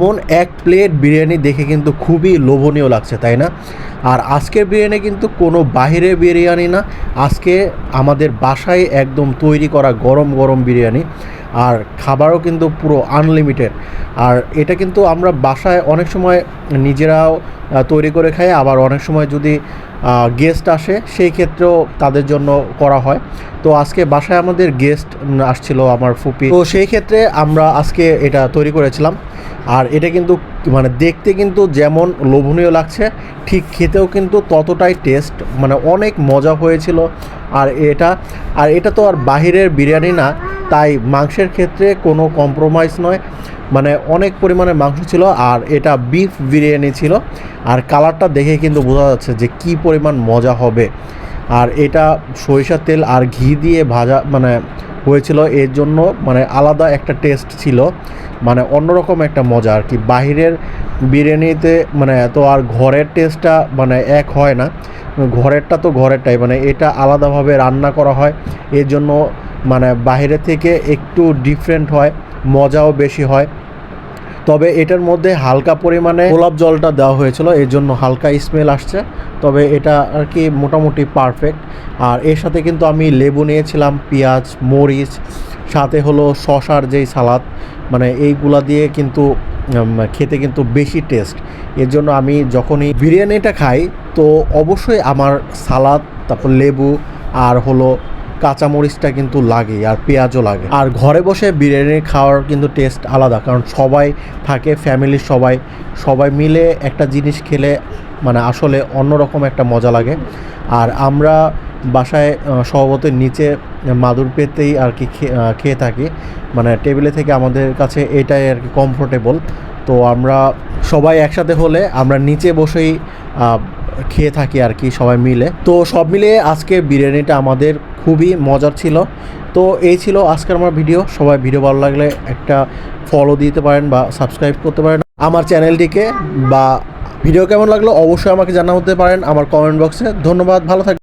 এমন এক প্লেট বিরিয়ানি দেখে কিন্তু খুবই লোভনীয় লাগছে, তাই না? আর আজকের বিরিয়ানি কিন্তু কোনো বাহিরের বিরিয়ানি না। আজকে আমাদের বাসায় একদম তৈরি করা গরম গরম বিরিয়ানি। আর খাবারও কিন্তু পুরো আনলিমিটেড আর এটা কিন্তু আমরা বাসায় অনেক সময় নিজেরাও তৈরি করে খাই। আবার অনেক সময় যদি গেস্ট আসে, সেই ক্ষেত্রেও তাদের জন্য করা হয়। তো আজকে বাসায় আমাদের গেস্ট আসছিল আমার ফুপি। তো সেই ক্ষেত্রে আমরা আজকে এটা তৈরি করেছিলাম। আর এটা কিন্তু মানে দেখতে কিন্তু যেমন লোভনীয় লাগছে, ঠিক খেতেও কিন্তু ততটাই টেস্ট মানে অনেক মজা হয়েছিল। আর এটা আর এটা তো আর বাহিরের বিরিয়ানি না। তাই মাংসের ক্ষেত্রে কোনো কম্প্রোমাইজ নয়। মানে অনেক পরিমাণে মাংস ছিল আর এটা বিফ বিরিয়ানি ছিল। আর কালারটা দেখে কিন্তু বোঝা যাচ্ছে যে কি পরিমাণ মজা হবে। আর এটা সরিষার তেল আর ঘি দিয়ে ভাজা মানে হয়েছিল। এর জন্য মানে আলাদা একটা টেস্ট ছিল। মানে অন্যরকম একটা মজা আর কি। বাহিরের বিরিয়ানিতে মানে তো আর ঘরের টেস্টটা মানে এক হয় না। ঘরেরটা তো ঘরেরটাই। মানে এটা আলাদাভাবে রান্না করা হয়। এর জন্য মানে বাইরে থেকে একটু ডিফারেন্ট হয়, মজাও বেশি হয়। তবে এটার মধ্যে হালকা পরিমাণে গোলাপ জলটা দেওয়া হয়েছিল, এর জন্য হালকা স্মেল আসছে। তবে এটা আর কি মোটামুটি পারফেক্ট আর এর সাথে কিন্তু আমি লেবু নিয়েছিলাম, পেঁয়াজ, মরিচ, সাথে হলো শশার যেই সালাদ মানে এইগুলা দিয়ে কিন্তু খেতে কিন্তু বেশি টেস্ট এর জন্য আমি যখনই বিরিয়ানিটা খাই, তো অবশ্যই আমার সালাদ, তারপর লেবু, আর হলো কাঁচামরিচটা কিন্তু লাগে আর পেঁয়াজও লাগে। আর ঘরে বসে বিরিয়ানি খাওয়ার কিন্তু টেস্ট আলাদা, কারণ সবাই থাকে ফ্যামিলির সবাই সবাই মিলে একটা জিনিস খেলে মানে আসলে অন্যরকম একটা মজা লাগে। আর আমরা বাসায় স্বভাবত নিচে মাদুর পেতেই আর কি খেয়ে থাকি। মানে টেবিলে থেকে আমাদের কাছে এটাই আর কি কমফোর্টেবল তো আমরা সবাই একসাথে হলে আমরা নিচে বসেই খেয়ে থাকি আর কি, সবাই মিলে। তো সব মিলে আজকে বিরিয়ানিটা আমাদের খুবই মজার ছিল। তো এই ছিল আজকের আমার ভিডিও। সবাই ভিডিও ভালো লাগলে একটা ফলো দিতে পারেন বা সাবস্ক্রাইব করতে পারেন। আমার চ্যানেলটিকে বা ভিডিও কেমন লাগল অবশ্যই আমাকে জানাতে পারেন আমার কমেন্ট বক্সে ধন্যবাদ, ভালো থাকবেন।